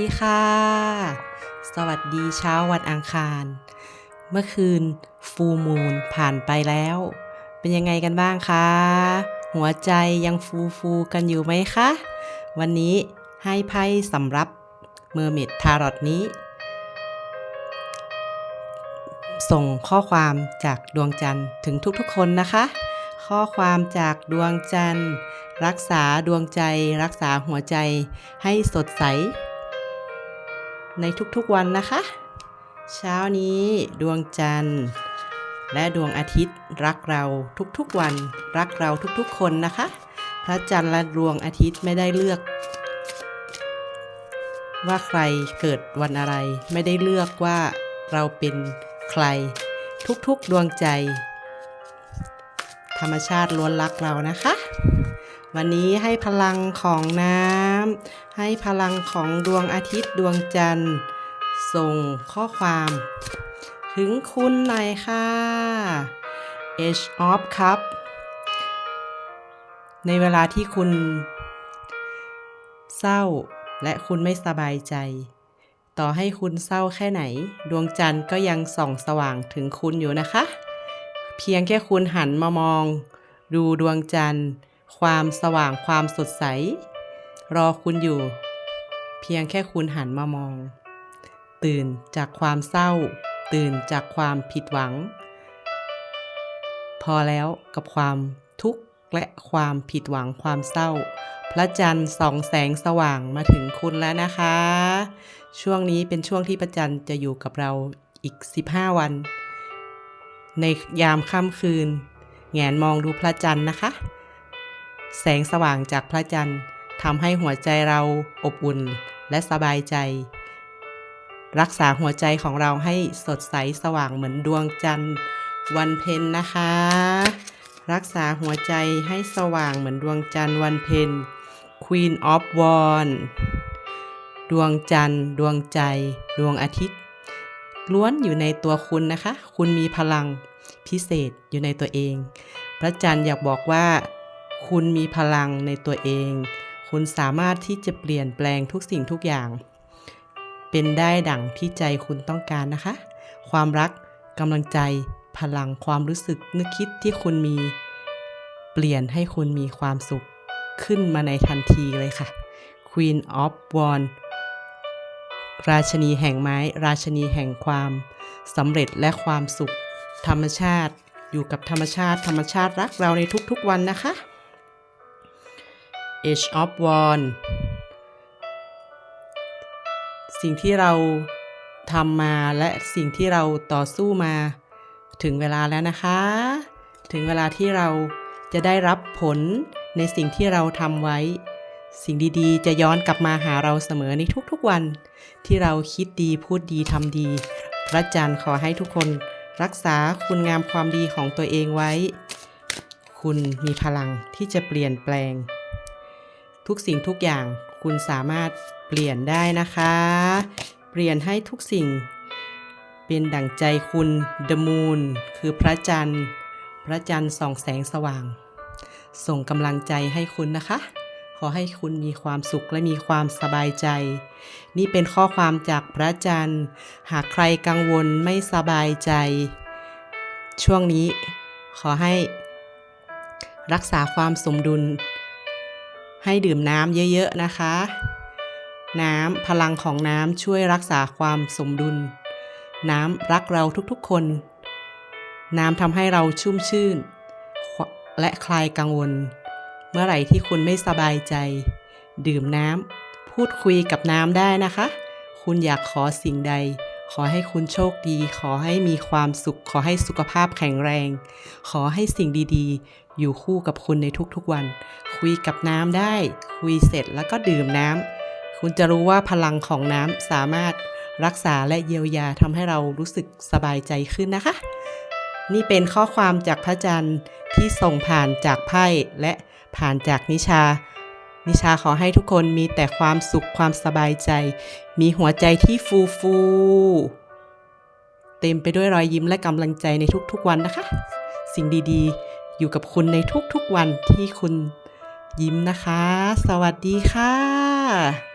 ดีค่ะ สวัสดีเช้าวันอังคาร เมื่อคืนฟูมูลผ่านไปแล้ว เป็นยังไงกันบ้างคะ หัวใจยังฟูฟูกันอยู่ไหมคะ วันนี้ให้ไพ่สำหรับเมอร์เมดทารอตนี้ ส่งข้อความจากดวงจันทร์ถึงทุกๆคนนะคะ ข้อความจากดวงจันทร์รักษาดวงใจ รักษาหัวใจให้สดใส ในทุกๆวันนะคะ เช้านี้ดวงจันทร์ และดวงอาทิตย์รักเราทุกๆวัน รักเราทุกๆคนนะคะ พระจันทร์และดวงอาทิตย์ไม่ได้เลือก ว่าใครเกิดวันอะไรไม่ได้เลือกว่าเราเป็นใครทุกๆดวงใจ ธรรมชาติล้วนรักเรานะคะ วันนี้ให้พลังของน้ำให้พลังของดวงอาทิตย์ดวงจันทร์ ส่งข้อความ ถึงคุณหน่อยค่ะ Age of Cup ในเวลาที่คุณ เศร้าและคุณไม่สบายใจ ต่อให้คุณเศร้าแค่ไหน ดวงจันทร์ก็ยังส่องสว่างถึงคุณอยู่นะคะ เพียงแค่คุณหันมามอง ดูดวงจันทร์ ความสว่างความสดใส รอคุณอยู่ เพียงแค่คุณหันมามอง ตื่นจากความเศร้า ตื่นจากความผิดหวัง พอแล้วกับความทุกข์และความผิดหวังความเศร้า พระจันทร์ส่องแสงสว่างมาถึงคุณแล้วนะคะ ช่วงนี้เป็นช่วงที่พระจันทร์จะอยู่กับเราอีก 15 วัน ในยามค่ำคืน แงนมองดูพระจันทร์นะคะ แสงสว่างจากพระจันทร์ทำให้หัวใจเราอบอุ่นและสบายใจ รักษาหัวใจของเราให้สดใสสว่างเหมือนดวงจันทร์วันเพ็ญนะคะ รักษาหัวใจให้สว่างเหมือนดวงจันทร์วันเพ็ญ Queen of w a n d ดวงจันทร์ ดวงใจ ดวงอาทิตย์ ล้วนอยู่ในตัวคุณนะคะ คุณมีพลังพิเศษอยู่ในตัวเอง พระจันทร์อยากบอกว่า คุณมีพลังในตัวเอง คุณสามารถที่จะเปลี่ยนแปลงทุกสิ่งทุกอย่าง เป็นได้ดั่งที่ใจคุณต้องการนะคะ ความรักกำลังใจพลังความรู้สึกนึกคิดที่คุณมี เปลี่ยนให้คุณมีความสุขขึ้นมาในทันทีเลยค่ะ Queen of w a n d ราชนีแห่งไม้ ราชนีแห่งความสำเร็จและความสุข ธรรมชาติอยู่กับธรรมชาติ ธรรมชาติรักเราในทุกๆวันนะคะ Age of w a n d สิ่งที่เราทำมาและสิ่งที่เราต่อสู้มาถึงเวลาแล้วนะคะ ถึงเวลาที่เราจะได้รับผลในสิ่งที่เราทำไว้ สิ่งดีๆ จะย้อนกลับมาหาเราเสมอในทุกๆวัน ที่เราคิดดีพูดดีทำดี พระจันทร์ขอให้ทุกคนรักษาคุณงามความดีของตัวเองไว้ คุณมีพลังที่จะเปลี่ยนแปลง ทุกสิ่งทุกอย่างคุณสามารถเปลี่ยนได้นะคะ เปลี่ยนให้ทุกสิ่ง เป็นดั่งใจคุณ The Moon คือพระจันทร์ พระจันทร์ส่องแสงสว่าง ส่งกำลังใจให้คุณนะคะ ขอให้คุณมีความสุขและมีความสบายใจ นี่เป็นข้อความจากพระจันทร์ หากใครกังวลไม่สบายใจ ช่วงนี้ขอให้รักษาความสมดุล ให้ดื่มน้ำเยอะๆนะคะ น้ำพลังของน้ำช่วยรักษาความสมดุล น้ำรักเราทุกๆคน น้ำทำให้เราชุ่มชื่น และคลายกังวล เมื่อไหร่ที่คุณไม่สบายใจ ดื่มน้ำพูดคุยกับน้ำได้นะคะ คุณอยากขอสิ่งใด ขอให้คุณโชคดี ขอให้มีความสุข ขอให้สุขภาพแข็งแรง ขอให้สิ่งดีๆ อยู่คู่กับคุณในทุกๆวัน คุยกับน้ำได้ คุยเสร็จแล้วก็ดื่มน้ำคุณจะรู้ว่าพลังของน้ำสามารถรักษาและเยียวยาทำให้เรารู้สึกสบายใจขึ้นนะคะ นี่เป็นข้อความจากพระจันทร์ที่ส่งผ่านจากไพ่และ ผ่านจากนิชา นิชาขอให้ทุกคนมีแต่ความสุขความสบายใจ มีหัวใจที่ฟูฟู เต็มไปด้วยรอยยิ้มและกำลังใจในทุกๆวันนะคะ สิ่งดีๆ อยู่กับคุณในทุกๆวันที่คุณยิ้มนะคะ สวัสดีค่ะ